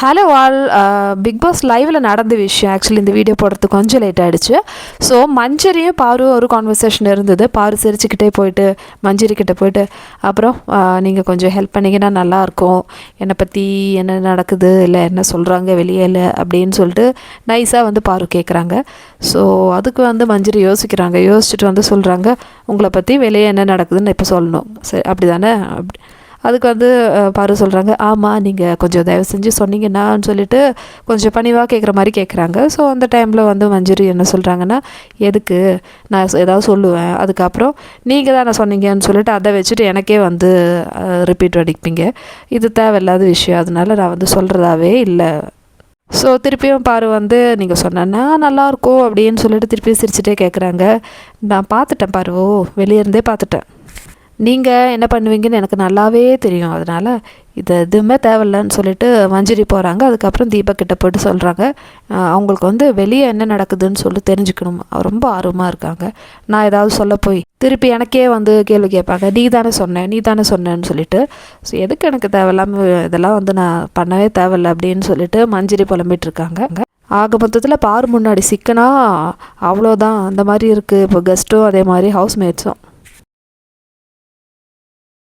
Hello all big pass லைவில் நடந்த விஷயம் ஆக்சுவலி இந்த வீடியோ போடுறதுக்கு கொஞ்சம் லேட் ஆகிடுச்சு ஸோ மஞ்சரியும் பாரு ஒரு கான்வர்சேஷன் இருந்தது. பாரு சிரிச்சுக்கிட்டே போயிட்டு மஞ்சரி கிட்டே போயிட்டு அப்புறம் uh, நீங்கள் கொஞ்சம் ஹெல்ப் பண்ணிங்கன்னா நல்லாயிருக்கும் என்னை பற்றி என்ன நடக்குது இல்லை என்ன சொல்கிறாங்க வெளியே இல்லை அப்படின்னு சொல்லிட்டு நைஸாக வந்து பாரு கேட்குறாங்க ஸோ அதுக்கு வந்து மஞ்சரி யோசிக்கிறாங்க. யோசிச்சுட்டு வந்து சொல்கிறாங்க உங்களை பற்றி வெளியே என்ன நடக்குதுன்னு இப்போ சொல்லணும். சரி அப்படி தானே அப்படி. அதுக்கு வந்து பாரு சொல்கிறாங்க ஆமாம் நீங்கள் கொஞ்சம் தயவு செஞ்சு சொன்னீங்கன்னான்னு சொல்லிட்டு கொஞ்சம் பணிவாக கேட்குற மாதிரி கேட்குறாங்க ஸோ அந்த டைமில் வந்து மஞ்சுரி என்ன சொல்கிறாங்கன்னா எதுக்கு? நான் ஏதாவது சொல்லுவேன். அதுக்கப்புறம் நீங்கள் தானே சொன்னீங்கன்னு சொல்லிட்டு அதை வச்சுட்டு எனக்கே வந்து ரிப்பீட் அடிப்பீங்க. இது தேவையில்லாத விஷயம். அதனால நான் வந்து சொல்கிறதாவே இல்லை. ஸோ திருப்பியும் பாரு வந்து நீங்கள் சொன்னேன்னா நல்லாயிருக்கும். அப்படின்னு சொல்லிட்டு திருப்பியும் சிரிச்சுட்டே கேட்குறாங்க நான் பார்த்துட்டேன் பாரு. ஓ வெளியே இருந்தே பார்த்துட்டேன். நீங்கள் என்ன பண்ணுவீங்கன்னு எனக்கு நல்லாவே தெரியும். அதனால் இது எதுவுமே தேவையில்லன்னு சொல்லிட்டு மஞ்சரி போகிறாங்க அதுக்கப்புறம் தீபக் கிட்ட சொல்கிறாங்க அவங்களுக்கு வந்து வெளியே என்ன நடக்குதுன்னு சொல்லி தெரிஞ்சுக்கணும். ரொம்ப ஆர்வமாக இருக்காங்க. நான் ஏதாவது சொல்ல போய் திருப்பி எனக்கே வந்து கேள்வி கேட்பாங்க. நீ தானே சொன்னேன் நீ தானே சொன்னேன்னு சொல்லிட்டு. ஸோ எதுக்கு எனக்கு தேவையில்லாமல் இதெல்லாம் வந்து நான் பண்ணவே தேவையில்ல அப்படின்னு சொல்லிட்டு மஞ்சிரி புலம்பிட்டு இருக்காங்க. ஆக மொத்தத்தில் பாரு முன்னாடி சிக்கனா அவ்வளோதான் அந்த மாதிரி இருக்குது இப்போ கெஸ்ட்டும் அதே மாதிரி ஹவுஸ்மேட்ஸும்